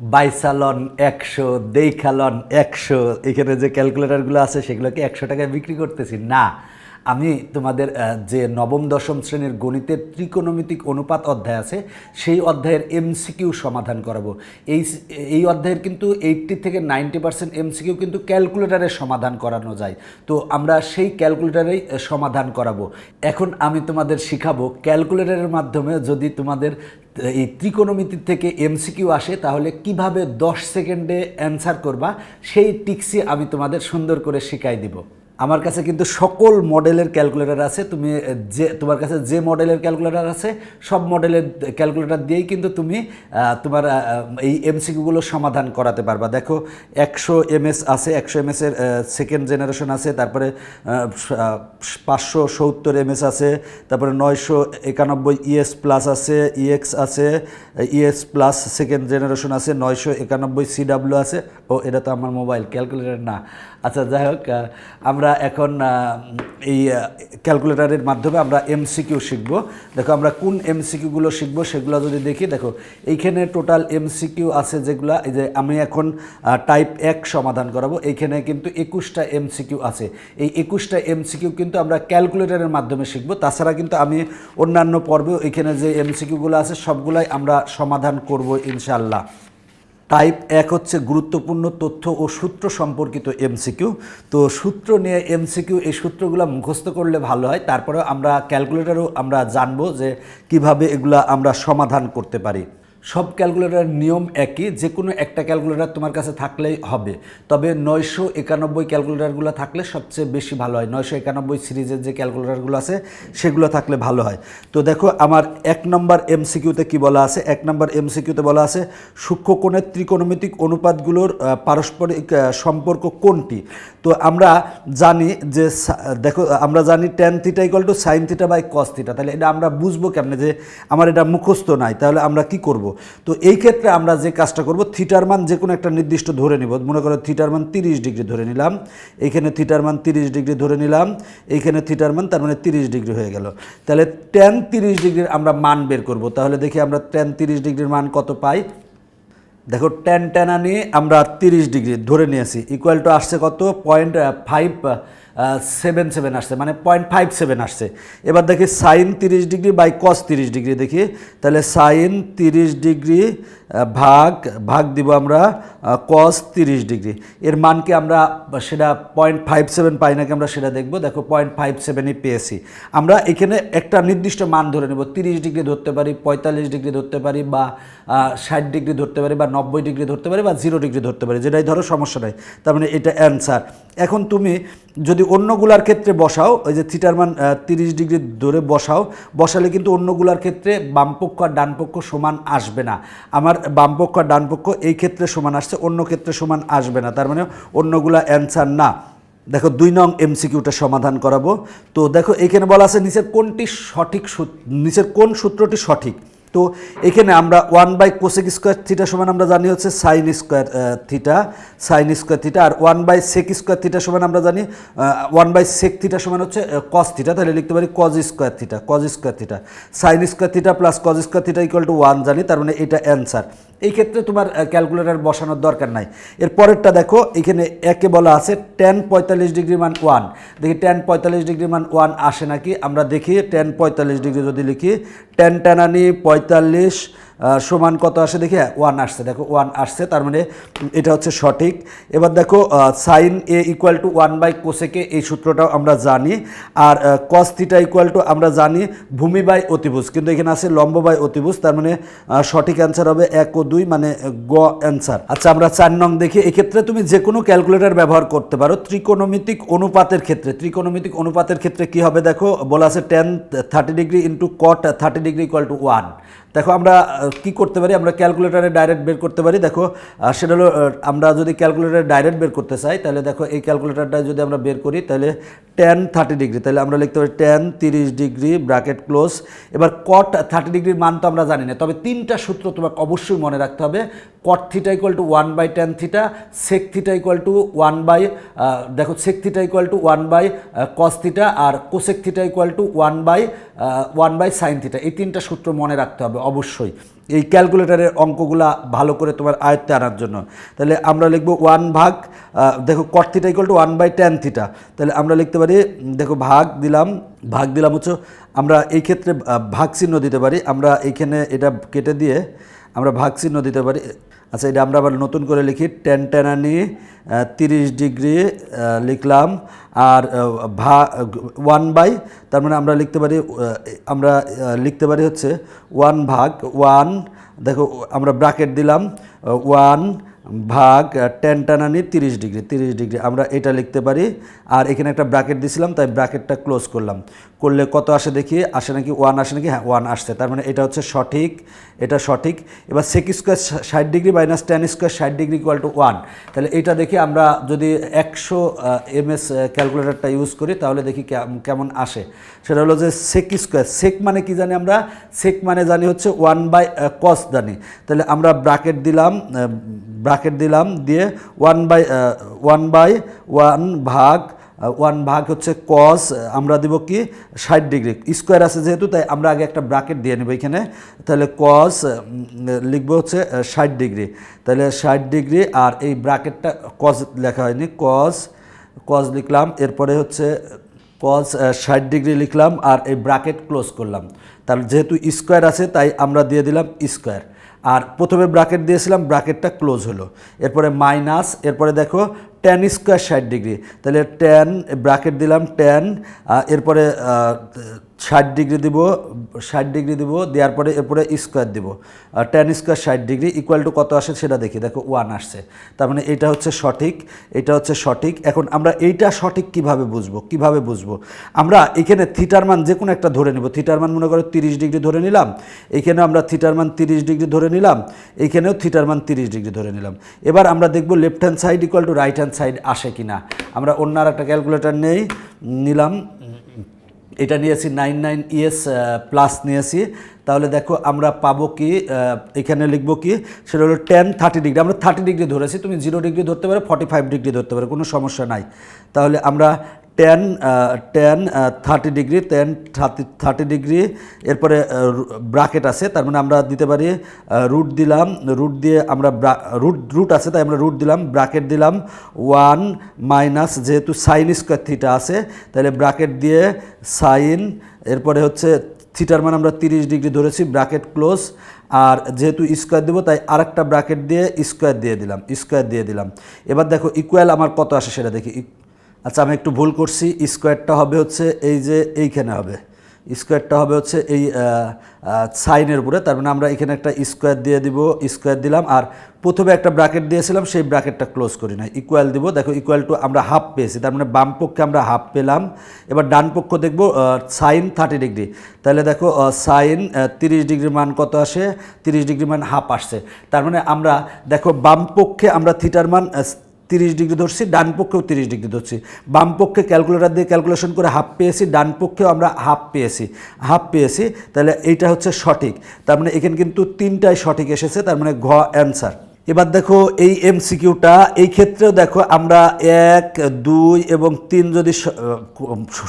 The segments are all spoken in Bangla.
বাইসালন একশো দেইখালন একশো এখানে যে ক্যালকুলেটারগুলো আছে সেগুলোকে একশো টাকায় বিক্রি করতেছি। না আমি তোমাদের যে নবম, দশম শ্রেণির গণিতের ত্রিকোণমিতিক অনুপাত অধ্যায় আছে, সেই অধ্যায়ের এমসিকিউ সমাধান করাবো। এই এই অধ্যায়ের কিন্তু এইটটি থেকে নাইনটি পার্সেন্ট এমসিকিউ কিন্তু ক্যালকুলেটারে সমাধান করানো যায়। তো আমরা সেই ক্যালকুলেটারেই সমাধান করাবো। এখন আমি তোমাদের শিখাবো, ক্যালকুলেটারের মাধ্যমে যদি তোমাদের এই ত্রিকোণমিতি থেকে এমসিকিউ আসে, তাহলে কীভাবে দশ সেকেন্ডে অ্যান্সার করবা, সেই টিক্সই আমি তোমাদের সুন্দর করে শিখাই দিব। আমার কাছে কিন্তু সকল মডেলের ক্যালকুলেটার আছে। তুমি যে তোমার কাছে যে মডেলের ক্যালকুলেটার আছে সব মডেলের ক্যালকুলেটর দিয়েই কিন্তু তুমি তোমার এই এমসিকিউগুলো সমাধান করাতে পারবা। দেখো একশো এমএস আছে একশো এমএসের সেকেন্ড জেনারেশন আছে তারপরে পাঁচশো সত্তর এমএস আছে তারপরে নয়শো একানব্বই ইএস প্লাস আছে ইএক্স আছে ইএস প্লাস সেকেন্ড জেনারেশন আছে নয়শো একানব্বই সিডাব্লিউ আছে। ও এটা তো আমার মোবাইল ক্যালকুলেটর না। আচ্ছা যাই হোক আহ, আমরা এখন এই ক্যালকুলেটরের মাধ্যমে আমরা এমসিকিউ শিখব। দেখো, আমরা কোন এমসিকিউগুলো শিখব সেগুলো যদি দেখি, দেখো, এইখানে টোটাল এমসিকিউ আছে যেগুলো, এই যে আমি এখন টাইপ এক সমাধান করাবো। এইখানে কিন্তু একুশটা এমসিকিউ আছে। এই একুশটা এমসিকিউ কিন্তু আমরা ক্যালকুলেটরের মাধ্যমে শিখব। তাছাড়া কিন্তু আমি অন্যান্য পর্বেও এখানে যে এমসিকিউগুলো আছে, সবগুলাই আমরা সমাধান করব ইনশাল্লাহ টাইপ এক হচ্ছে গুরুত্বপূর্ণ তথ্য ও সূত্র সম্পর্কিত এমসিকিউ তো সূত্র নিয়ে এমসিকিউ এই সূত্রগুলো মুখস্থ করলে ভালো হয়। তারপরে আমরা ক্যালকুলেটরও আমরা জানব যে কীভাবে এগুলা আমরা সমাধান করতে পারি। সব ক্যালকুলেটরের নিয়ম একই যে কোনো একটা ক্যালকুলেটর তোমার কাছে থাকলেই হবে। তবে নয়শো একানব্বই ক্যালকুলেটারগুলো থাকলে সবচেয়ে বেশি ভালো হয়। নয়শো একানব্বই সিরিজের যে ক্যালকুলেটারগুলো আছে, সেগুলো থাকলে ভালো হয়। তো দেখো, আমার এক নম্বর এমসিকিউতে কি বলা আছে? এক নম্বর এমসিকিউতে বলা আছে সূক্ষ্মকোণের ত্রিকোণমিতিক অনুপাতগুলোর পারস্পরিক সম্পর্ক কোনটি? তো আমরা জানি যে দেখো, আমরা জানি tan theta equal to sine theta by cos theta তাহলে এটা আমরা বুঝব কেমনে যে আমার এটা মুখস্থ নাই। তাহলে আমরা কি করব? তো এই ক্ষেত্রে আমরা যে কাজটা করব, থিটার মান যে কোনো একটা নির্দিষ্ট ধরে নিব। মনে করো থিটার মান তিরিশ ডিগ্রি ধরে নিলাম, এইখানে থিটার মান তিরিশ ডিগ্রি ধরে নিলাম, এইখানে থিটার মান তার মানে তিরিশ ডিগ্রি হয়ে গেল। তাহলে টেন তিরিশ ডিগ্রির আমরা মান বের করব। তাহলে দেখি আমরা টেন তিরিশ ডিগ্রির মান কত পাই? দেখো টেন টেনা নিয়ে আমরা তিরিশ ডিগ্রি ধরে নিয়েছি। ইকুয়াল টু আসছে কত? পয়েন্ট ফাইভ সেভেন সেভেন আসছে মানে পয়েন্ট ফাইভ সেভেন আসছে। এবার দেখি সাইন তিরিশ ডিগ্রি বাই কস তিরিশ ডিগ্রি দেখি। তাহলে সাইন তিরিশ ডিগ্রি ভাগ ভাগ দিব আমরা কস তিরিশ ডিগ্রি। এর মানকে আমরা সেটা পয়েন্ট ফাইভ সেভেন পাই নাকি আমরা সেটা দেখব? দেখো পয়েন্ট ফাইভ সেভেনই পেয়েছি। আমরা এখানে একটা নির্দিষ্ট মান ধরে নেব, তিরিশ ডিগ্রি ধরতে পারি, পঁয়তাল্লিশ ডিগ্রি ধরতে পারি বা ষাট ডিগ্রি ধরতে পারি বা নব্বই ডিগ্রি ধরতে পারি বা জিরো ডিগ্রি ধরতে পারি। যেটাই ধরো সমস্যা নাই। তার মানে এটা অ্যান্সার এখন তুমি যদি অন্যগুলার ক্ষেত্রে বসাও, ওই যে থিটার মান তিরিশ ডিগ্রি ধরে বসাও, বসালে কিন্তু অন্যগুলার ক্ষেত্রে বামপক্ষ আর ডানপক্ষ সমান আসবে না। আমার বামপক্ষ আর ডানপক্ষ এই ক্ষেত্রে সমান আসছে, অন্য ক্ষেত্রে সমান আসবে না, তার মানে অন্যগুলা অ্যান্সার না। দেখো, দুই নং এমসিকিউটা সমাধান করাবো। তো দেখো, এখানে বলা আছে নিচের কোনটি সঠিক নিচের কোন সূত্রটি সঠিক? তো এখানে আমরা one by cosec square theta সমান আমরা জানি হচ্ছে sine square theta sine square theta R one by sec square theta সমান আমরা জানি ওয়ান বাই সেক থিটা সমান হচ্ছে কস থিটা তাহলে লিখতে পারি cos square theta cos square theta sine square theta plus cos square theta equal to one জানি, তার মানে এটা অ্যান্সার এই ক্ষেত্রে তোমার ক্যালকুলেটর বসানোর দরকার নাই। এর পরেরটা দেখো, এখানে একে বলা আছে টেন পঁয়তাল্লিশ ডিগ্রি মান ওয়ান দেখি টেন পঁয়তাল্লিশ ডিগ্রি মান ওয়ান আসে নাকি? আমরা দেখি টেন পঁয়তাল্লিশ ডিগ্রি যদি লিখি টেন টেনানি পঁয়তাল্লিশ আহ, সমান কত আসে দেখি? ওয়ান আসছে। দেখো ওয়ান আসছে, তার মানে এটা হচ্ছে সঠিক। এবার দেখো sine A equal to one by cosec এই সূত্রটাও আমরা জানি, আর কস ইকুয়াল টু আমরা জানি ভূমি বাই অতিভুজ, কিন্তু এখানে আছে লম্ব বাই অতিভুজ, তার মানে সঠিক অ্যান্সার হবে এক ও দুই মানে গ অ্যান্সার আচ্ছা আমরা চার নং দেখি, এক্ষেত্রে তুমি যে কোনো ক্যালকুলেটর ব্যবহার করতে পারো, ত্রিকোণমিতিক অনুপাতের ক্ষেত্রে। ত্রিকোণমিতিক অনুপাতের ক্ষেত্রে কি হবে দেখো? বলা আছে tan thirty degree into cot thirty degree equal to one দেখো, আমরা কি করতে পারি? আমরা ক্যালকুলেটারে ডাইরেক্ট বের করতে পারি। দেখো সেটা হলো আমরা যদি ক্যালকুলেটারে ডাইরেক্ট বের করতে চাই, তাহলে দেখো, এই ক্যালকুলেটারটা যদি আমরা বের করি, তাহলে টেন থার্টি ডিগ্রি তাহলে আমরা লিখতে পারি টেন তিরিশ ডিগ্রি ব্র্যাকেট ক্লোজ এবার কট থার্টি ডিগ্রির মান তো আমরা জানি না, তবে তিনটা সূত্র তোমাকে অবশ্যই মনে রাখতে হবে। Cot theta equal to one by tan theta sec theta equal to one by দেখো sec theta equal to one by cos theta R cosec theta equal to one by one by sine theta এই তিনটা সূত্র মনে রাখতে হবে। অবশ্যই। এই ক্যালকুলেটারের অঙ্কগুলা ভালো করে তোমার আয়ত্তে আনার জন্য। তাহলে আমরা লিখব ওয়ান ভাগ দেখো cot theta to one by tan theta তাহলে আমরা লিখতে পারি, দেখো ভাগ দিলাম ভাগ দিলাম হচ্ছে আমরা এই ক্ষেত্রে ভাগ চিহ্ন দিতে পারি। আমরা এইখানে এটা কেটে দিয়ে আমরা ভাগ চিহ্ন দিতে পারি। আচ্ছা এটা আমরা আবার নতুন করে লিখি, টেন টেনানি তিরিশ ডিগ্রি লিখলাম, আর ভা, ওয়ান বাই, তার মানে আমরা লিখতে পারি আমরা লিখতে পারি হচ্ছে ওয়ান ভাগ ওয়ান, দেখো, আমরা ব্রাকেট দিলাম, ওয়ান ভাগ টেন টানানি, তিরিশ ডিগ্রি তিরিশ ডিগ্রি, আমরা এটা লিখতে পারি, আর এখানে একটা ব্রাকেট দিছিলাম, তাই ব্রাকেটটা ক্লোজ করলাম। করলে কত আসে দেখি? আসে নাকি ওয়ান আসে নাকি? হ্যাঁ ওয়ান আসছে। তার মানে এটা হচ্ছে সঠিক, এটা সঠিক। এবার সেক স্কোয়ার ষাট ডিগ্রি মাইনাস টেন স্কোয়ার ষাট ডিগ্রি ইকুয়াল টু ওয়ান তাহলে এটা দেখি আমরা যদি একশো এমএস ক্যালকুলেটরটা ইউজ করি, তাহলে দেখি কেমন আসে। সেটা হলো যে সেক স্কোয়ার সেক মানে কি জানি আমরা? সেক মানে জানি হচ্ছে ওয়ান বাই কস জানি। তাহলে আমরা ব্রাকেট দিলাম ব্রাকেট দিলাম, দিয়ে one by one by one ভাগ ওয়ান ভাগ হচ্ছে কস আমরা দিব কি ষাট ডিগ্রি। স্কোয়ার আছে যেহেতু, তাই আমরা আগে একটা ব্রাকেট দিয়ে নেব এখানে। তাহলে কস লিখব হচ্ছে ষাট ডিগ্রি। তাহলে ষাট ডিগ্রি আর এই ব্রাকেটটা কস লেখা হয়নি কস কস লিখলাম, এরপরে হচ্ছে কস ষাট ডিগ্রি লিখলাম আর এই ব্রাকেট ক্লোজ করলাম। তাহলে যেহেতু স্কোয়ার আছে, তাই আমরা দিয়ে দিলাম স্কোয়ার আর প্রথমে ব্রাকেট দিয়েছিলাম ব্রাকেটটা ক্লোজ হলো। এরপরে মাইনাস, এরপরে দেখো ট্যান স্কোয়ার ষাট ডিগ্রি। তাহলে টেন ব্রাকেট দিলাম টেন এরপরে ষাট ডিগ্রি দিব, ষাট ডিগ্রি দিব, দেওয়ার পরে এরপরে স্কোয়ার দিব। টেন স্কোয়ার ষাট ডিগ্রি ইকুয়াল টু কত আসে সেটা দেখি, দেখো ওয়ান আসছে। তার মানে এটা হচ্ছে সঠিক, এটা হচ্ছে সঠিক। এখন আমরা এইটা সঠিক কীভাবে বুঝব কীভাবে বুঝব? আমরা এখানে থিটার মান যে কোনো একটা ধরে নেব। থিটার মান মনে করো তিরিশ ডিগ্রি ধরে নিলাম এইখানে আমরা থিটার মান তিরিশ ডিগ্রি ধরে নিলাম এইখানেও থিটার মান তিরিশ ডিগ্রি ধরে নিলাম। এবার আমরা দেখব left hand side equal to right hand side আসে কিনা। আমরা অন্য আর একটা ক্যালকুলেটর নেই, নিলাম এটা নিয়েছি নাইন নাইন ইয়েস প্লাস নিয়েছি। তাহলে দেখো আমরা পাবো কি এখানে লিখব কি, সেটা হলো টেন থার্টি ডিগ্রি আমরা থার্টি ডিগ্রি ধরেছি, তুমি জিরো ডিগ্রি ধরতে পারো ফর্টি ফাইভ ডিগ্রি ধরতে পারো, কোনো সমস্যা নাই। তাহলে আমরা tan tan thirty degree tan thirty thirty degree এরপরে ব্রাকেট আছে, তার মানে আমরা দিতে পারি রুট দিলাম রুট দিয়ে আমরা রুট রুট আছে, তাই আমরা রুট দিলাম ব্রাকেট দিলাম ওয়ান মাইনাস যেহেতু সাইন স্কোয়ার থিটা আছে, তাহলে ব্রাকেট দিয়ে সাইন এরপরে হচ্ছে থিটার মান আমরা তিরিশ ডিগ্রি ধরেছি ব্রাকেট ক্লোজ আর যেহেতু স্কোয়ার দেবো, তাই আরেকটা ব্রাকেট দিয়ে স্কোয়ার দিয়ে দিলাম স্কোয়ার দিয়ে দিলাম। এবার দেখো ইকুয়াল আমার কত আসে সেটা দেখি আচ্ছা আমি একটু ভুল করছি। স্কোয়ারটা হবে হচ্ছে এই যে এইখানে হবে। স্কোয়ারটা হবে হচ্ছে এই সাইনের উপরে। তার মানে আমরা এখানে একটা স্কোয়ার দিয়ে দিব, স্কোয়ার দিলাম। আর প্রথমে একটা ব্রাকেট দিয়েছিলাম, সেই ব্রাকেটটা ক্লোজ করি না ইকুয়াল দিব। দেখো, ইকুয়াল টু আমরা হাফ পেয়েছি। তার মানে বাম পক্ষে আমরা হাফ পেলাম। এবার ডান পক্ষ দেখব সাইন থার্টি ডিগ্রি। তাহলে দেখো সাইন তিরিশ ডিগ্রি মান কত আসে? তিরিশ ডিগ্রি মান হাফ আসছে। তার মানে আমরা, দেখো, বাম পক্ষে আমরা থিটার মান তিরিশ ডিগ্রি ধরছি, ডান পক্ষেও তিরিশ ডিগ্রি ধরছি। বাম পক্ষে ক্যালকুলেটর দিয়ে ক্যালকুলেশন করে হাফ পেয়েছি, ডান পক্ষেও আমরা হাফ পেয়েছি। হাফ পেয়েছি, তাহলে এইটা হচ্ছে সঠিক। তার মানে এখানে কিন্তু তিনটাই সঠিক এসেছে, তার মানে ঘ অ্যান্সার এবার দেখো এই এমসিকিউটা এই ক্ষেত্রেও দেখো আমরা এক, দুই এবং তিন যদি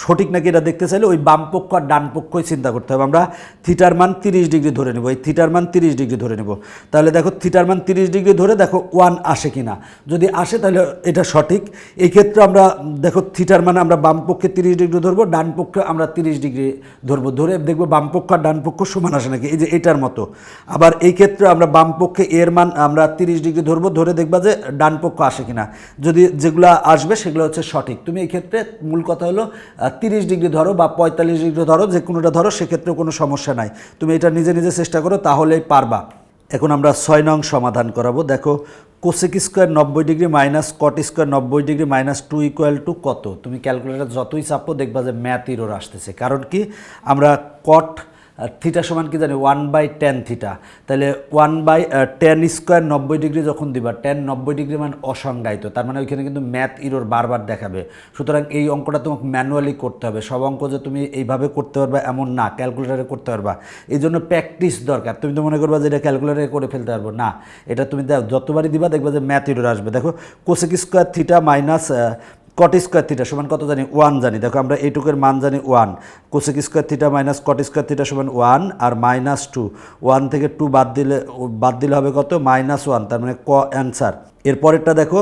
সঠিক নাকি এটা দেখতে চাইলে, ওই বাম পক্ষ আর ডান পক্ষই চিন্তা করতে হবে। আমরা থিটার মান তিরিশ ডিগ্রি ধরে নেব। এই থিটার মান তিরিশ ডিগ্রি ধরে নেব। তাহলে দেখো থিটার মান তিরিশ ডিগ্রি ধরে দেখো ওয়ান আসে কিনা। যদি আসে তাহলে এটা সঠিক। এই ক্ষেত্রে আমরা দেখো থিটার মানে আমরা বাম পক্ষে তিরিশ ডিগ্রি ধরবো, ডান পক্ষে আমরা তিরিশ ডিগ্রি ধরবো। ধরে দেখব বাম পক্ষ আর ডান পক্ষ সমান আসে নাকি। এই যে এটার মতো। আবার এই ক্ষেত্রে আমরা বাম পক্ষে এর মান আমরা তিরিশ ডিগ্রি ধরবো, ধরে দেখবা যে ডান পক্ষ আসে কিনা। যদি যেগুলো আসবে সেগুলো হচ্ছে সঠিক। তুমি এই ক্ষেত্রে মূল কথা হলো তিরিশ ডিগ্রি ধরো বা পঁয়তাল্লিশ ডিগ্রি ধরো, যে কোনোটা ধরো সেক্ষেত্রে কোনো সমস্যা নাই। তুমি এটা নিজে নিজে চেষ্টা করো, তাহলেই পারবা। এখন আমরা ছয় নং সমাধান করাবো। দেখো কোসেক স্কোয়ার নব্বই ডিগ্রি মাইনাস কট স্কোয়ার নব্বই degree minus two equal to কত? তুমি ক্যালকুলেটার যতই চাপো, দেখবা যে ম্যাথ ইরোর আসতেছে। কারণ কি? আমরা কট থিটা সমান কি জানি? ওয়ান বাই টেন থিটা তাহলে ওয়ান বাই টেন স্কোয়ার নব্বই ডিগ্রি যখন দিবা টেন নব্বই ডিগ্রি মানে অসংজ্ঞায়িত। তার মানে ওইখানে কিন্তু ম্যাথ ইরোর বারবার দেখাবে। সুতরাং এই অঙ্কটা তোমাকে ম্যানুয়ালি করতে হবে। সব অঙ্ক যে তুমি এইভাবে করতে পারবা এমন না ক্যালকুলেটারে করতে পারবা। এই জন্য প্র্যাকটিস দরকার। তুমি তো মনে করবা যে এটা ক্যালকুলেটারে করে ফেলতে পারব। না, এটা তুমি যতবারই দিবা দেখবা যে ম্যাথ ইরোর আসবে। দেখো cosec square theta minus cot square theta সমান কত জানি ওয়ান জানি। দেখো আমরা এইটুকের মান জানি one cosec square theta minus cot square theta সমান ওয়ান আর মাইনাস টু ওয়ান থেকে টু বাদ দিলে বাদ দিলে হবে কত? মাইনাস ওয়ান তার মানে ক অ্যান্সার এরপরেরটা দেখো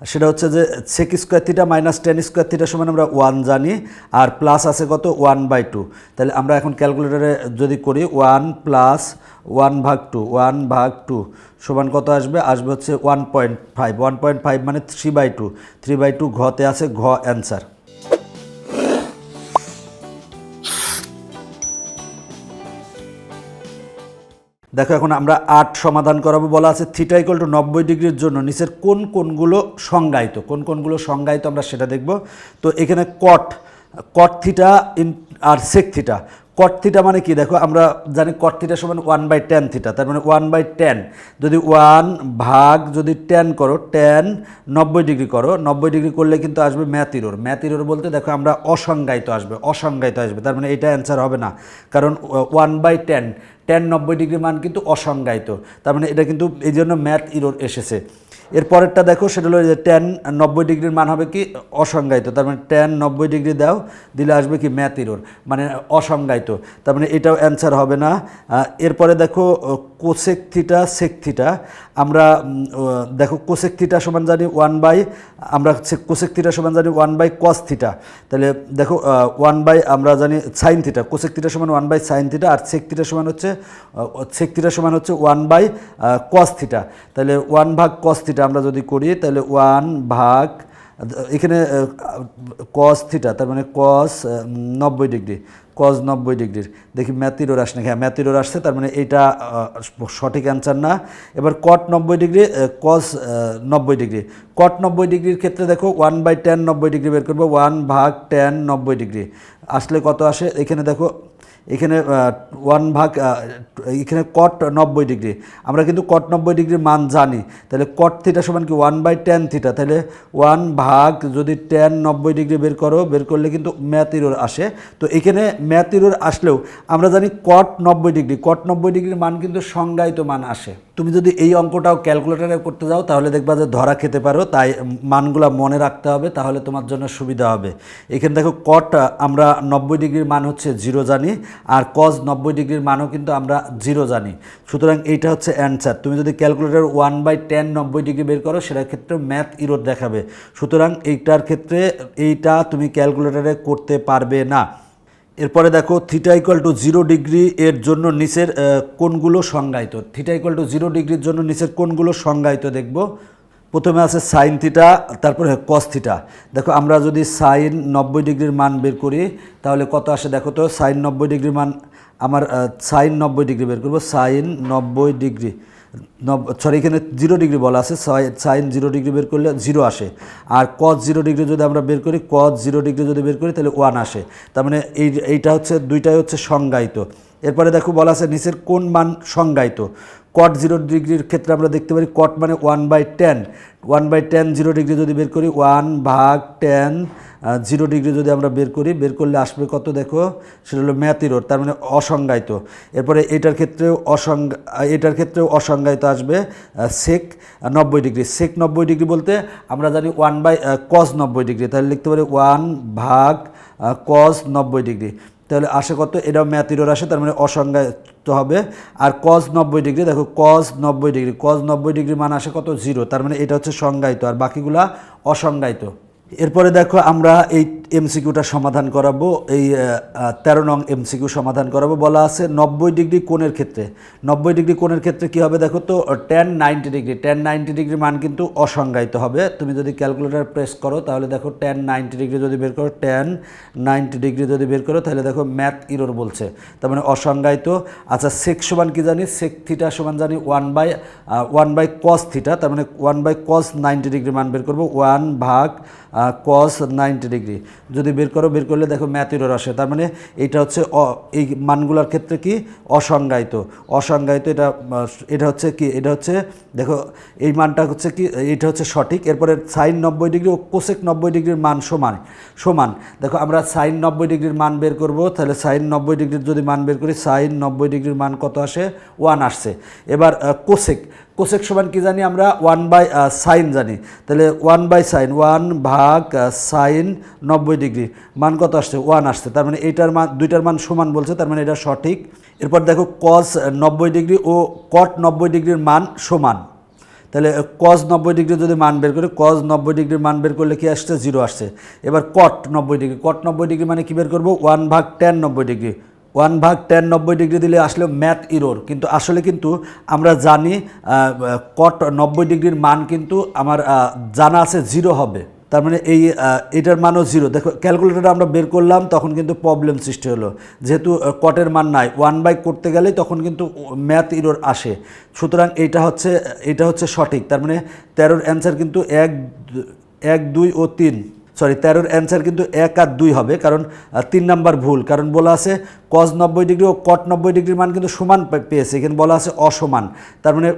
সেটা হচ্ছে যে sec square theta minus tan square theta সমান আমরা ওয়ান জানি, আর প্লাস আছে কত? ওয়ান বাই টু তাহলে আমরা এখন ক্যালকুলেটারে যদি করি ওয়ান প্লাস ওয়ান ভাগ টু ওয়ান ভাগ টু সমান কত আসবে? আসবে হচ্ছে one point five one point five মানে three by two three by two ঘতে আছে, ঘ অ্যান্সার দেখো, এখন আমরা আট সমাধান করাবো বলা আছে। থিটা ইকুয়াল টু নব্বই ডিগ্রির জন্য নিচের কোন কোনগুলো সংজ্ঞায়িত? কোন কোনগুলো সংজ্ঞায়িত আমরা সেটা দেখব। তো এখানে cot cot theta in R sec theta cot theta মানে কি? দেখো, আমরা জানি কট থিটা সমান ওয়ান বাই টেন থিটা তার মানে ওয়ান বাই টেন যদি ওয়ান ভাগ যদি টেন করো টেন নব্বই ডিগ্রি করো, নব্বই ডিগ্রি করলে কিন্তু আসবে ম্যাথিরোর। ম্যাথিরোর বলতে দেখো, আমরা অসংজ্ঞায়িত আসবে অসংজ্ঞায়িত আসবে, তার মানে এটা অ্যান্সার হবে না। কারণ ওয়ান বাই টেন টেন নব্বই ডিগ্রি মান কিন্তু অসংজ্ঞায়িত। তার মানে এটা কিন্তু এই জন্য ম্যাথ ইরোর এসেছে। এরপরেরটা দেখো, সেটা হলো যে টেন নব্বই ডিগ্রির মান হবে কি অসংজ্ঞায়িত। তার মানে টেন নব্বই ডিগ্রি দাও, দিলে আসবে কি ম্যাথ ইরোর মানে অসংজ্ঞায়িত। তার মানে এটাও অ্যান্সার হবে না। এরপরে দেখো কোসেক থিটা সেক থিটা আমরা দেখো কোসেক থিটা সমান জানি ওয়ান বাই আমরা কোসেক থিটা সমান জানি ওয়ান বাই কস থিটা তাহলে দেখো ওয়ান বাই আমরা জানি সাইন থিটা কোসেক থিটা সমান ওয়ান বাই সাইন থিটা আর সেক থিটা সমান হচ্ছে সেক থিটা সমান হচ্ছে ওয়ান বাই কস থিটা তাহলে ওয়ান ভাগ কস থিটা আমরা যদি করি, তাহলে ওয়ান ভাগ, এখানে কস থিটা তার মানে কস নব্বই ডিগ্রি। কস নব্বই ডিগ্রির। দেখি ম্যাথিরোর আসে না হ্যাঁ ম্যাথিরোর আসছে, তার মানে এটা সঠিক অ্যান্সার না। এবার কট নব্বই ডিগ্রি কজ নব্বই ডিগ্রি। কট নব্বই ডিগ্রির ক্ষেত্রে দেখো ওয়ান বাই টেন নব্বই ডিগ্রি বের করব ওয়ান ভাগ টেন নব্বই ডিগ্রি। আসলে কত আসে? এখানে দেখো এখানে ওয়ান ভাগ এখানে কট নব্বই ডিগ্রি আমরা কিন্তু কট নব্বই ডিগ্রির মান জানি। তাহলে কট থিটা সমান কি? ওয়ান বাই টেন থিটা তাহলে ওয়ান ভাগ যদি টেন নব্বই ডিগ্রি বের করো, বের করলে কিন্তু ম্যাথিরোর আসে। তো এখানে ম্যাথিরোর আসলেও আমরা জানি কট নব্বই ডিগ্রি কট নব্বই ডিগ্রির মান কিন্তু সংজ্ঞায়িত মান আসে। তুমি যদি এই অঙ্কটাও ক্যালকুলেটারে করতে যাও, তাহলে দেখবা যে ধরা খেতে পারো, তাই মানগুলা মনে রাখতে হবে, তাহলে তোমার জন্য সুবিধা হবে। এখানে দেখো কট আমরা নব্বই ডিগ্রির মান হচ্ছে জিরো জানি, আর কজ নব্বই ডিগ্রির মানও কিন্তু আমরা জিরো জানি। সুতরাং এইটা হচ্ছে অ্যান্সার তুমি যদি ক্যালকুলেটার ওয়ান বাই টেন নব্বই ডিগ্রি বের করো, সেটার ক্ষেত্রে ম্যাথ ইরোর দেখাবে। সুতরাং এইটার ক্ষেত্রে এইটা তুমি ক্যালকুলেটারে করতে পারবে না। এরপরে দেখো থিটা টু জিরো ডিগ্রি এর জন্য নিচের কোনগুলো সংজ্ঞায়িত। থিটা টু জিরো ডিগ্রির জন্য নিচের কোনগুলো সংজ্ঞায়িত দেখব। প্রথমে আছে সাইন থিটা তারপরে কস থিটা দেখো আমরা যদি সাইন নব্বই ডিগ্রির মান বের করি, তাহলে কত আসে দেখো তো? সাইন নব্বই ডিগ্রির মান, আমার সাইন নব্বই ডিগ্রি বের করব সাইন নব্বই ডিগ্রি সরি এখানে জিরো ডিগ্রি বলা আছে সাইন জিরো ডিগ্রি বের করলে জিরো আসে। আর কজ জিরো ডিগ্রি যদি আমরা বের করি কজ জিরো ডিগ্রি যদি বের করি, তাহলে ওয়ান আসে। তার মানে এই এইটা হচ্ছে দুইটাই হচ্ছে সংজ্ঞায়িত। এরপরে দেখো বলা আছে নিচের কোন মান সংজ্ঞায়িত। কট জিরো ডিগ্রির ক্ষেত্রে আমরা দেখতে পারি কট মানে one by tan one by tan zero degree যদি বের করি ওয়ান ভাগ টেন জিরো ডিগ্রি যদি আমরা বের করি, বের করলে আসবে কত দেখো? সেটা হলো ম্যাথিরোর তার মানে অসংজ্ঞায়িত। এরপরে এটার ক্ষেত্রেও অসংজ্ঞ এটার ক্ষেত্রেও অসংজ্ঞায়িত আসবে সেক নব্বই ডিগ্রি সেক নব্বই ডিগ্রি বলতে আমরা জানি ওয়ান বাই কস নব্বই ডিগ্রি তাহলে লিখতে পারি ওয়ান ভাগ কস নব্বই ডিগ্রি তাহলে আসে কত এটাও ম্যাথিরোর আসে তার মানে অসংজ্ঞায়িত হবে। আর কজ নব্বই ডিগ্রি, দেখো কজ নব্বই ডিগ্রি কজ নব্বই ডিগ্রি মান আসে কত জিরো তার মানে এটা হচ্ছে সংজ্ঞায়িত। আর বাকিগুলা অসংজ্ঞায়িত। এরপরে দেখো আমরা এই এমসিকিউটা সমাধান করাবো, এই তেরো নং এমসিকিউ সমাধান করাবো। বলা আছে নব্বই ডিগ্রি কোণের ক্ষেত্রে। নব্বই ডিগ্রি কোণের ক্ষেত্রে কী হবে দেখো তো tan ninety degree. Tan ninety degree মান কিন্তু অসংজ্ঞায়িত হবে। তুমি যদি ক্যালকুলেটার প্রেস করো, তাহলে দেখো টেন নাইনটি ডিগ্রি যদি বের করো টেন নাইনটি ডিগ্রি যদি বের করো, তাহলে দেখো ম্যাথ ইরোর বলছে। তার মানে অসংজ্ঞায়িত। আচ্ছা সেক সমান কি জানি? সেক থিটা সমান জানি one by one by cos theta তার মানে one by cos ninety degree মান বের করব। ওয়ান ভাগ কস নাইনটি ডিগ্রি যদি বের করো, বের করলে দেখো ম্যাথিরোর আসে। তার মানে এইটা হচ্ছে এই মানগুলোর ক্ষেত্রে কি? অসংজ্ঞায়িত। অসংজ্ঞায়িত এটা এটা হচ্ছে কি? এটা হচ্ছে, দেখো, এই মানটা হচ্ছে কি? এটা হচ্ছে সঠিক। এরপরে সাইন নব্বই ডিগ্রি ও কোসেক নব্বই ডিগ্রির মান সমান। সমান। দেখো, আমরা সাইন নব্বই ডিগ্রির মান বের করব। তাহলে সাইন নব্বই ডিগ্রির যদি মান বের করি সাইন নব্বই ডিগ্রির মান কত আসে? ওয়ান আসছে। এবার কোসেক কোসেক সমান কি জানি আমরা? ওয়ান বাই সাইন জানি। তাহলে ওয়ান বাই সাইন ওয়ান ভাগ সাইন নব্বই ডিগ্রি। মান কত আসছে? ওয়ান আসছে। তার মানে এইটার মান, দুইটার মান সমান বলছে, তার মানে এটা সঠিক। এরপর দেখো কস নব্বই ডিগ্রি ও কট নব্বই ডিগ্রির মান সমান। তাহলে কজ নব্বই ডিগ্রি যদি মান বের করি কজ নব্বই ডিগ্রির মান বের করলে কি আসছে? জিরো আসছে। এবার কট নব্বই ডিগ্রি। কট নব্বই ডিগ্রি মানে কী বের করব? ওয়ান ভাগ টেন নব্বই ডিগ্রি। ওয়ান ভাগ টেন নব্বই ডিগ্রি দিলে আসলে ম্যাথ ইরোর। কিন্তু আসলে কিন্তু আমরা জানি কট নব্বই ডিগ্রির মান কিন্তু আমার জানা আছে জিরো হবে। তার মানে এই এটার মানও জিরো। দেখো ক্যালকুলেটর আমরা বের করলাম, তখন কিন্তু প্রবলেম সৃষ্টি হলো। যেহেতু কটের মান নাই, ওয়ান বাই করতে গেলেই তখন কিন্তু ম্যাথ ইরোর আসে। সুতরাং এইটা হচ্ছে এটা হচ্ছে সঠিক। তার মানে তেরোর অ্যান্সার কিন্তু এক এক, দুই ও তিন। সরি, তেরোর অ্যান্সার কিন্তু এক আর দুই হবে, কারণ তিন নাম্বার ভুল, কারণ বলা আছে কজ নব্বই ডিগ্রি ও কট নব্বই ডিগ্রির মান কিন্তু সমান পেয়েছে কিন্তু বলা আছে অসমান, তার মানে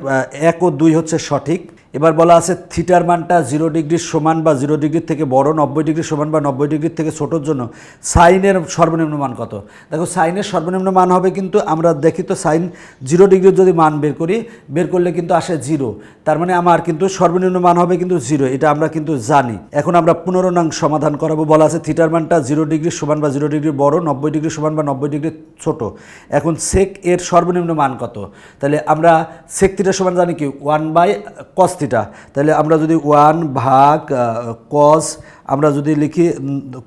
এক ও দুই হচ্ছে সঠিক। এবার বলা আছে থিটার মানটা জিরো ডিগ্রির সমান বা জিরো ডিগ্রির থেকে বড়, নব্বই ডিগ্রি সমান বা নব্বই ডিগ্রির থেকে ছোটোর জন্য সাইনের সর্বনিম্ন মান কত? দেখো, সাইনের সর্বনিম্ন মান হবে কিন্তু আমরা দেখি তো সাইন জিরো ডিগ্রির যদি মান বের করি, বের করলে কিন্তু আসে জিরো। তার মানে আমার কিন্তু সর্বনিম্ন মান হবে কিন্তু জিরো, এটা আমরা কিন্তু জানি। এখন আমরা পনেরো নং সমাধান করাবো, বলা আছে থিটার মানটা জিরো ডিগ্রি সমান বা জিরো ডিগ্রি বড়, নব্বই ডিগ্রি সমান বা নব্বই ডিগ্রি ছোট। এখন সেক এর সর্বনিম্ন মান কত? তাহলে আমরা সেক থিটার সমান জানি কি? ওয়ান বাই কস থিটা তাহলে আমরা যদি ওয়ান ভাগ কস আমরা যদি লিখি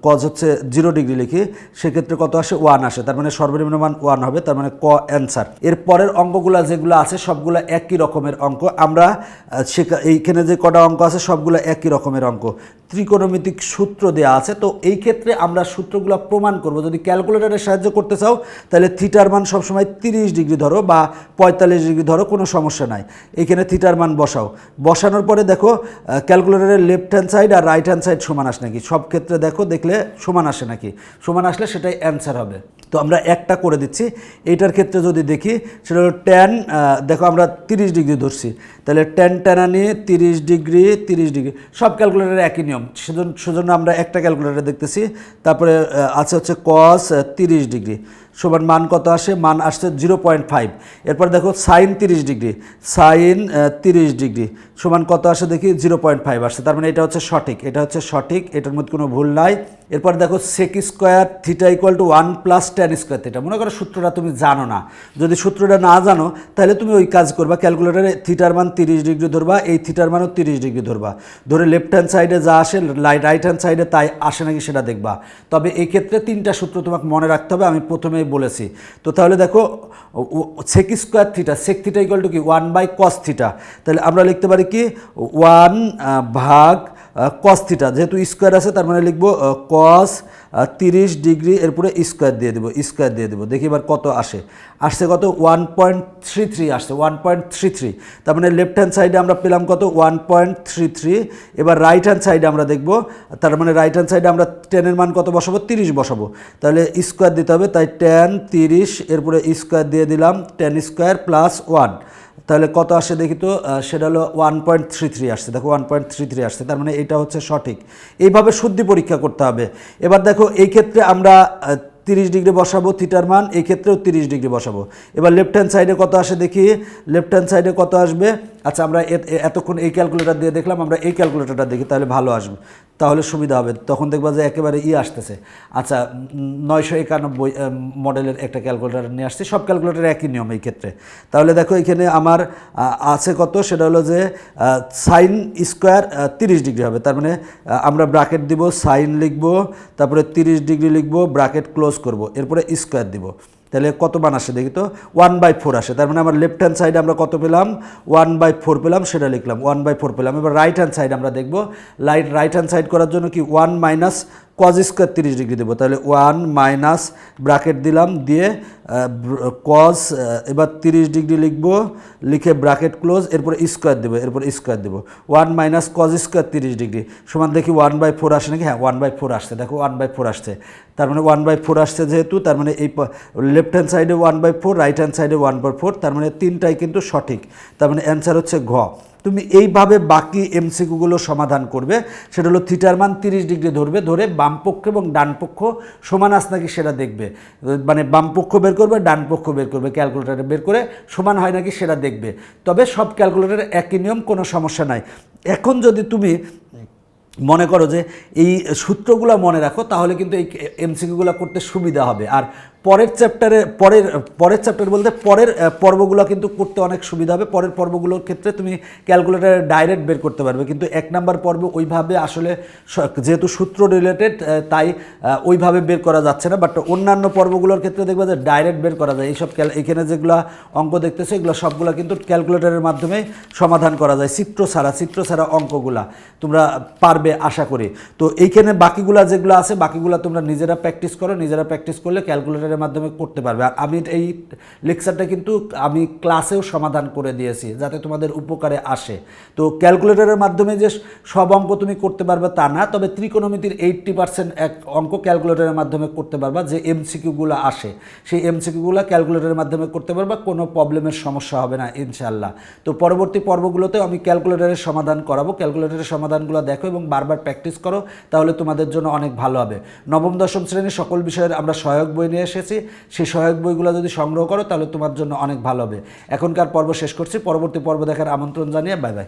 কজ হচ্ছে জিরো ডিগ্রি লিখি, সেক্ষেত্রে কত আসে? ওয়ান আসে। তার মানে সর্বনিম্ন মান ওয়ান হবে, তার মানে ক অ্যান্সার এর পরের অঙ্কগুলো যেগুলো আছে, সবগুলো একই রকমের অঙ্ক। আমরা এইখানে যে কটা অঙ্ক আছে, সবগুলো একই রকমের অঙ্ক। ত্রিকোণমিতিক সূত্র দেওয়া আছে, তো এই ক্ষেত্রে আমরা সূত্রগুলো প্রমাণ করব। যদি ক্যালকুলেটরের সাহায্য করতে চাও, তাহলে থিটার মান সবসময় তিরিশ ডিগ্রি ধরো বা পঁয়তাল্লিশ ডিগ্রি ধরো, কোনো সমস্যা নাই। এখানে থিটার মান বসাও। বসানোর পরে দেখো ক্যালকুলেটরের লেফট হ্যান্ড সাইড আর রাইট হ্যান্ড সাইড সমান আসে নাকি? সব ক্ষেত্রে দেখো, দেখলে সমান আসে নাকি? সমান আসলে সেটাই অ্যান্সার হবে। তো আমরা একটা করে দিচ্ছি। এইটার ক্ষেত্রে যদি দেখি, সেটা হলো ট্যান দেখো আমরা তিরিশ ডিগ্রি ধরছি। তাহলে ট্যান ট্যানানি তিরিশ ডিগ্রি তিরিশ ডিগ্রি, সব ক্যালকুলেটারে একই নিয়ম। সেজন্য সেজন্য আমরা একটা ক্যালকুলেটার দেখতেছি। তারপরে আছে হচ্ছে কস তিরিশ ডিগ্রি। সমান মান কত আসে? মান আসছে জিরো পয়েন্ট ফাইভ। এরপর দেখো, সাইন তিরিশ ডিগ্রি। সাইন তিরিশ ডিগ্রি। সমান কত আসে দেখি? জিরো পয়েন্ট ফাইভ আসছে তার মানে এটা হচ্ছে সঠিক। এটা হচ্ছে সঠিক। এটার মধ্যে কোনো ভুল নাই। এরপর দেখো sec square theta equal to one plus tan square theta মনে করো সূত্রটা তুমি জানো না। যদি সূত্রটা না জানো, তাহলে তুমি ওই কাজ করবা ক্যালকুলেটারে থিটার মান তিরিশ ডিগ্রি ধরবা, এই থিটার মানও তিরিশ ডিগ্রি ধরবা। ধরে লেফট হ্যান্ড সাইডে যা আসে রাইট হ্যান্ড সাইডে তাই আসে নাকি সেটা দেখবা। তবে এই ক্ষেত্রে তিনটা সূত্র তোমাকে মনে রাখতে হবে, আমি প্রথমেই বলেছি। তো তাহলে দেখো sec square theta sec theta equal to কি? ওয়ান বাই কস থিটা তাহলে আমরা লিখতে পারি কি? ওয়ান ভাগ কস থিটা যেহেতু স্কোয়ার আছে, তার মানে লিখব কস তিরিশ ডিগ্রি এরপরে স্কোয়ার দিয়ে দেবো স্কোয়ার দিয়ে দেবো। দেখি এবার কত আসে। আসছে কত? ওয়ান পয়েন্ট থ্রি থ্রি আসছে ওয়ান পয়েন্ট থ্রি থ্রি তার মানে লেফট হ্যান্ড সাইডে আমরা পেলাম কত? ওয়ান পয়েন্ট থ্রি থ্রি এবার রাইট হ্যান্ড সাইডে আমরা দেখব, তার মানে রাইট হ্যান্ড সাইডে আমরা টেনের মান কত বসাবো? তিরিশ বসাবো। তাহলে স্কোয়ার দিতে হবে, তাই টেন তিরিশ এরপরে স্কোয়ার দিয়ে দিলাম টেন স্কোয়ার প্লাস ওয়ান তাহলে কত আসে দেখি তো? সেটা হলো ওয়ান পয়েন্ট থ্রি থ্রি আসছে। দেখো ওয়ান পয়েন্ট থ্রি থ্রি আসছে। তার মানে এটা হচ্ছে সঠিক। এইভাবে শুদ্ধি পরীক্ষা করতে হবে। এবার দেখো, এই ক্ষেত্রে আমরা তিরিশ ডিগ্রি বসাবো থিটার মান, এই ক্ষেত্রেও তিরিশ ডিগ্রি বসাবো। এবার লেফট হ্যান্ড সাইডে কত আসে দেখি? লেফট হ্যান্ড সাইডে কত আসবে? আচ্ছা আমরা এতক্ষণ এই ক্যালকুলেটার দিয়ে দেখলাম, আমরা এই ক্যালকুলেটারটা দেখি, তাহলে ভালো আসবে। তাহলে সুবিধা হবে। তখন দেখবা যে একেবারে ই আসতেছে। আচ্ছা নয়শো একানব্বই মডেলের একটা ক্যালকুলেটার নিয়ে আসছে। সব ক্যালকুলেটার একই নিয়ম এই ক্ষেত্রে। তাহলে দেখো, এখানে আমার আছে কত? সেটা হলো যে সাইন স্কোয়ার তিরিশ ডিগ্রি হবে। তার মানে আমরা ব্রাকেট দিব সাইন লিখব, তারপরে তিরিশ ডিগ্রি লিখব ব্রাকেট ক্লোজ করব, এরপরে স্কোয়ার দিব। তাহলে কত মান আসে দেখি তো? ওয়ান বাই ফোর আসে। তার মানে আমার লেফট হ্যান্ড সাইডে আমরা কত পেলাম? ওয়ান বাই ফোর পেলাম, সেটা লিখলাম। ওয়ান বাই ফোর পেলাম। এবার রাইট হ্যান্ড সাইড আমরা দেখব। লাইট রাইট হ্যান্ড সাইড করার জন্য কি? ওয়ান মাইনাস কজ স্কোয়ার তিরিশ ডিগ্রি দেবো। তাহলে ওয়ান মাইনাস ব্রাকেট দিলাম, দিয়ে কজ এবার তিরিশ ডিগ্রি লিখব, লিখে ব্রাকেট ক্লোজ এরপরে স্কোয়ার দেবো, এরপর স্কোয়ার দেবো। ওয়ান মাইনাস কজ স্কোয়ার তিরিশ ডিগ্রি। সমান দেখি ওয়ান বাই ফোর আসে নাকি? হ্যাঁ ওয়ান বাই ফোর আসছে। দেখো ওয়ান বাই ফোর আসছে। তার মানে ওয়ান বাই ফোর আসছে যেহেতু, তার মানে এই লেফট হ্যান্ড সাইডে one by four right hand সাইডে ওয়ান বাই ফোর তার মানে তিনটাই কিন্তু সঠিক। তার মানে অ্যান্সার হচ্ছে ঘ। তুমি এইভাবে বাকি এমসিকিউগুলো সমাধান করবে। সেটা হলো থিটার মান তিরিশ ডিগ্রি ধরবে, ধরে বাম পক্ষ এবং ডান পক্ষ সমান আস নাকি সেটা দেখবে। মানে বাম পক্ষ বের করবে, ডান পক্ষ বের করবে, ক্যালকুলেটারে বের করে সমান হয় নাকি সেটা দেখবে। তবে সব ক্যালকুলেটারে একই নিয়ম, কোনো সমস্যা নাই। এখন যদি তুমি মনে করো যে এই সূত্রগুলো মনে রাখো, তাহলে কিন্তু এই এমসিকিউগুলো করতে সুবিধা হবে। আর পরের চ্যাপ্টারে পরের পরের চ্যাপ্টার বলতে পরের পর্বগুলো কিন্তু করতে অনেক সুবিধা হবে। পরের পর্বগুলোর ক্ষেত্রে তুমি ক্যালকুলেটারে ডাইরেক্ট বের করতে পারবে। কিন্তু এক নাম্বার পর্ব ওইভাবে আসলে যেহেতু সূত্র রিলেটেড তাই ওইভাবে বের করা যাচ্ছে না। বাট অন্যান্য পর্বগুলোর ক্ষেত্রে দেখবে যে ডাইরেক্ট বের করা যায়। এইসব এখানে যেগুলো অঙ্ক দেখতেছে, এগুলো সবগুলো কিন্তু ক্যালকুলেটরের মাধ্যমে সমাধান করা যায়। চিত্র ছাড়া চিত্র ছাড়া অঙ্কগুলা তোমরা পারবে আশা করি। তো এইখানে বাকিগুলা যেগুলো আছে, বাকিগুলা তোমরা নিজেরা প্র্যাকটিস করো। নিজেরা প্র্যাকটিস করলে ক্যালকুলেটরের মাধ্যমে করতে পারবে। আর আমি এই লেকচারটা কিন্তু আমি ক্লাসেও সমাধান করে দিয়েছি, যাতে তোমাদের উপকারে আসে। তো ক্যালকুলেটরের মাধ্যমে যে সব অঙ্ক তুমি করতে পারবে তা না, তবে ত্রিকোণমিতির এইট্টি পার্সেন্ট এক অঙ্ক ক্যালকুলেটরের মাধ্যমে করতে পারবা, যে এমসিকিউগুলো আসে। সেই এমসিকিউগুলো ক্যালকুলেটরের মাধ্যমে করতে পারবা, কোনো প্রবলেমের সমস্যা হবে না ইনশাল্লাহ তো পরবর্তী পর্বগুলোতে আমি ক্যালকুলেটরের সমাধান করাবো। ক্যালকুলেটরের সমাধানগুলো দেখো এবং বারবার প্র্যাকটিস করো, তাহলে তোমাদের জন্য অনেক ভালো হবে। নবম, দশম শ্রেণির সকল বিষয়ের আমরা সহায়ক বই নিয়ে এসেছি। সেই সহায়ক বইগুলো যদি সংগ্রহ করো, তাহলে তোমার জন্য অনেক ভালো হবে। এখনকার পর্ব শেষ করছি, পরবর্তী পর্ব দেখার আমন্ত্রণ জানিয়ে বাই বাই।